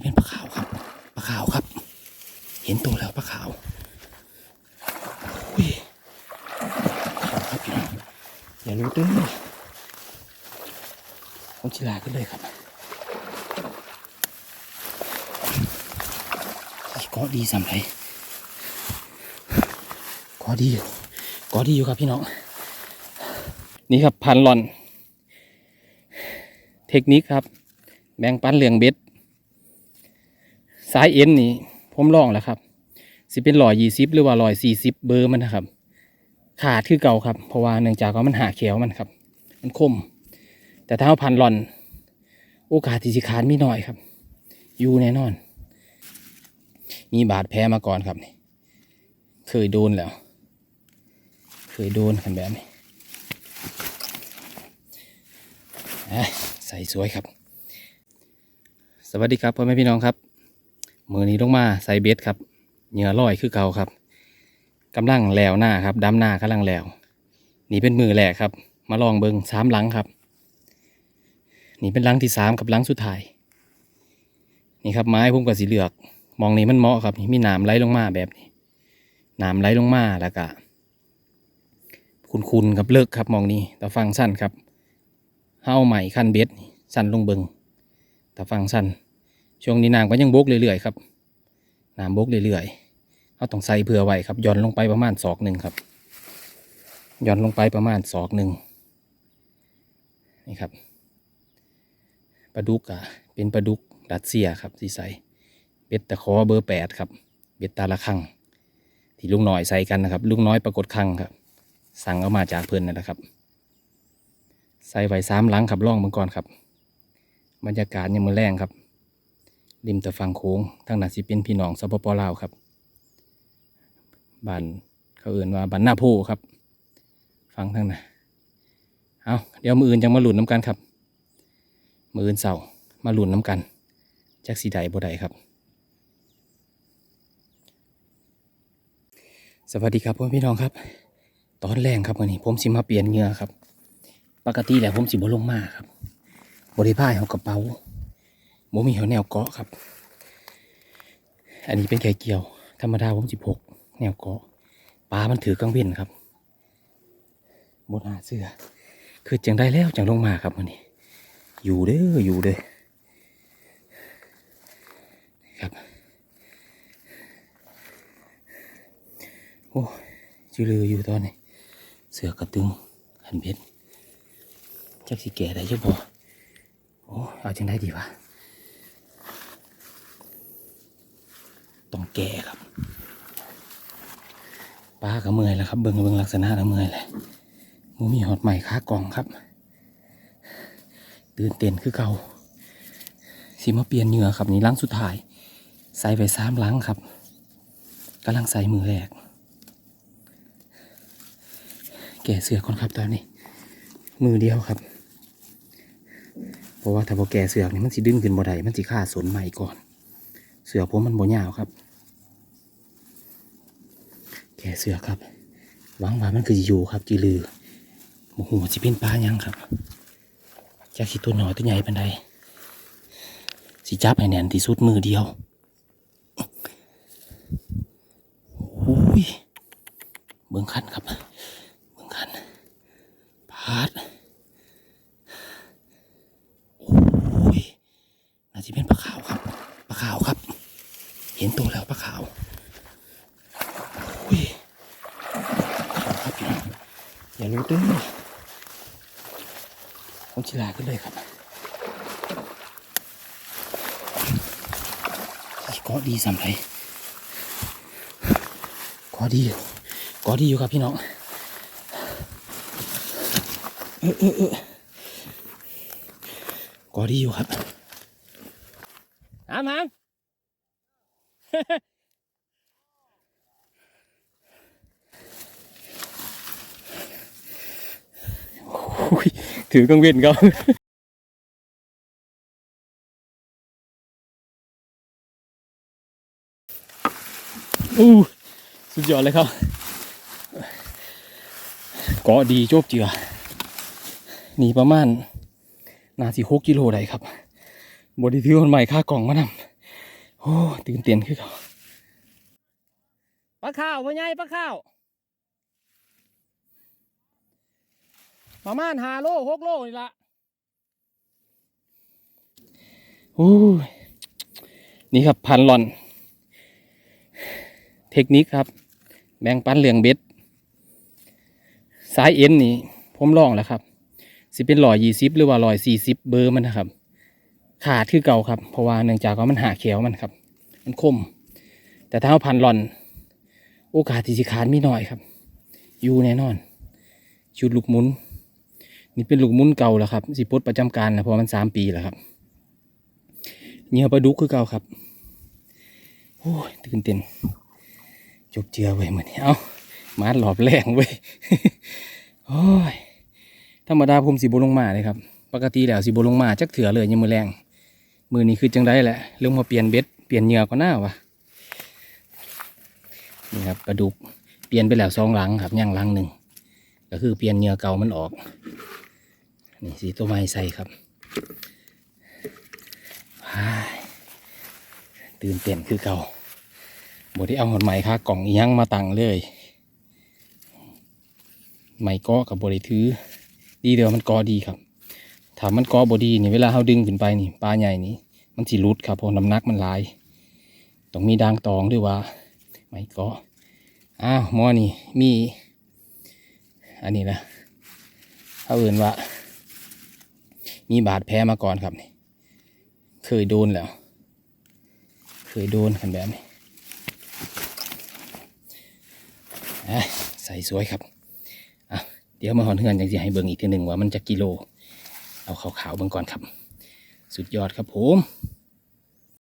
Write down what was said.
เป็นปลาขาวครับปลาขาวครับ เห็นตัวแล้วปลาขาวอุ้ยขาวครับพี่น้องอย่ารู้ตื้อผมชิลาขึ้นเลยครับก็ดีสำไรก็ดีอยู่ก็ดีอยู่ครับพี่น้อง นี่ครับพันหลอน เทคนิคครับแบ่งปันเหลืองเบ็ด สายเอ็นนี่ผมลองแล้วครับ สิเป็นร้อยยี่สิบหรือว่าร้อยสี่สิบเบอร์มันนะครับ ขาดคือเก่าครับ เพราะว่าเนื่องจากว่ามันหาเขียวมันครับ มันคม แต่ถ้าเอาพันหลอน โอกาสที่สิขาดมีน้อยครับ อยู่แน่นอน มีบาดแผลมาก่อนครับนี่เคยโดนแล้ว เคยโดนกันแบบนี้ใส่สวยครับ สวัสดีครับพ่อแม่พี่น้องครับ มือนี้ลงมาใส่เบสครับ เหงื่อลอยคือเก่าครับกำลังแลวหน้าครับดำหน้ากำลังแลวนี่เป็นมือแหลกครับ มาลองเบิงสามหลังครับ นี่เป็นหลังที่สามกับหลังสุดท้าย นี่ครับไม้ผมกับสีเหลือก มองนี้มันเหมาะครับ นี่มีหนามไหลลงมาแบบนี้หนามไหลลงมาแล้วก็คุณๆกับเลิกครับมองนี้แต่ฟังสั้นครับเฮ้าใหม่ขั้นเบสนี่สั้นลงเบิงแต่ฟังสั้น ช่วงนี้น้ำก็ยังบกเรื่อยๆครับน้ำบกเรื่อยๆเขาต้องใส่เผื่อไว้ครับย่อนลงไปประมาณศอกหนึ่งครับย่อนลงไปประมาณศอกหนึ่งนี่ครับปลาดุกอะเป็นปลาดุกรัสเซียครับที่ใส่เบ็ดตะขอเบอร์แปดครับ เบ็ดตาละคังที่ลุงน้อยใส่กันนะครับ ลุงน้อยปรากฏคังครับ สั่งเอามาจากเพื่อนนั่นแหละครับ ใส่ไว้สามหลังครับล่องมังกรครับ บรรยากาศยังมือแรงครับ ริมตะฟังโค้งทางนั้นสิเป็นพี่น้องสปปลาวครับบ้านเขาเอื่นว่าบ้านหน้าโพครับ ฟังทางนั้นเอาเดี๋ยวมืออื่นจังมาหลุนน้ำกันครับ มืออื่นเสาร์มาหลุนน้ำกันจากสีใดบ่ใดครับ สวัสดีครับพ่อพี่น้องครับ ตอนแรงครับวันนี้ ผมสิมาเปลี่ยนเงือครับ ปกติแล้วผมสิบ่ลงมาครับบริพายเอากระเป๋า โมมีเขาแนวเกาะครับ อันนี้เป็นไข่เกี่ยว ธรรมดาผมสิพกแนวเกาะปลามันถือกลางเว้นครับบนหาเสื้อ คือจังได้แล้วจังลงมาครับวันนี้อยู่เด้ออยู่เด้อครับโอ้จิลืออยู่ตอนนี้ เสือกระตึงหันเพชรจักสิแก่ได้ใช่ปะโอ้เอาจังได้ดีวะต้อง แก่ครับป้าก็เมยแล้วครับ เบิ่งเบิ่งลักษณะแล้วเมยเลยมูมีหอดใหม่ค้ากล่องครับ ตื่นเต้นคือเก่าสิมาเปลี่ยนเหงื่อครับนี่ลังสุดท้าย ใส่ไปสามลังครับกำลังใส่มือแรก แก่เสือก่อนครับตอนนี้ มือเดียวครับ เพราะว่าถ้าพอแก่เสือกนี่มันสิดึงขึ้นบ่ได้มันสิฆ่าสนใหม่ก่อน เสือผมมันบ่ยาวครับ แก่เสือครับหวังว่ามันคืออยู่ครับจีลือโมโหสิเป็นปลายังครับจากสิตัวหน่อยตัวใหญ่ปันใดสิจับให้แน่นที่สุดมือเดียวโอ้ยเบิ่งคันครับเบิ่งคันพาดโอ้ยน่าจะเป็นปลาขาวครับปลาขาวครับ เห็นตัวแล้วปลาขาวโอ้ยขาวครับพี่น้อง อย่ารู้ตื้อผมชิลาขึ้นเลยครับก็ดีสำไรก็ดีอยู่ก็ดีอยู่ครับพี่น้องเออเออเออก็ดีอยู่ครับอามาม โอ้ย ถือกังเวียนเขาอู้สุดยอดเลยครับเกาะดีโจบเจือนี่ประมาณนาสิหกกิโลได้ครับบไดีถือคนใหม่ค่ากล่องมานโอ้ตื่นเต้นคือเขาปลาข้าวพ่อใหญ่ปลาข้าว ประมาณห้าโลหกโลนี่ละโอ้ยนี่ครับพันหลอน เทคนิคครับ แบ่งปันเรื่องเบ็ด สายเอ็นนี่ ผมลองแล้วครับ สิเป็นร้อยยี่สิบหรือว่าร้อยสี่สิบเบอร์มันนะครับ ขาดคือเก่าครับ เพราะว่าเนื่องจากว่ามันหาเขียวมันครับ มันคม แต่ถ้าเอาพันหลอน โอกาสที่สิขาดมีน้อยครับ อยู่แน่นอน ชุดลูกหมุน นี่เป็นลูกมุ้นเก่าแล้วครับ สิปลดประจำการแล้วเพราะมันสามปีแล้วครับเหยื่อปลาดุกคือเก่าครับโอ้ยตื่นเต้นจบเจือไว้เหมือนนี้เอามาหลอบแรงเว้โอ้ยธรรมดาผมสิบลงมาเลยครับ ปกติแล้วสิบลงมาจักเถื่อเลยยังมือแรง มือนี้คือจังได้แหละเรื่องมาเปลี่ยนเบ็ดเปลี่ยนเหยื่อก็น่าวะนี่ครับปลาดุกเปลี่ยนไปแล้วสองหลังครับย่างหลังหนึ่งก็คือเปลี่ยนเหยื่อเก่ามันออก นี่สีตัวไม้ใส่ครับตื่นเต้นคือเก่าบได้เอาหอดไหม้ค่ากล่องอิหยังมาตังเลยไหม้กาะกับบริถือ ดีเดียวมันเกอดีครับถามันเกอบดีนี่เวลาเราดึงขึ้นไปนี่ปลาใหญ่นี่มันสิรุดครับเพราะน้ำหนักมันหลายต้องมีดางตองด้วยว่า ไม้กาะอ้าวมอนี่มี อันนี้นะเขาเอื่นว่า มีบาดแผลมาก่อนครับนี่เคยโดนแล้ว เคยโดนกันแบบนี้อ่ใส่สวยครับเดี๋ยวมาหอนเฮือนอยากจะให้เบิ่งอีกทีหนึ่งว่ามันจะกิโล เอาขาวๆเบิ่งก่อนครับ สุดยอดครับผม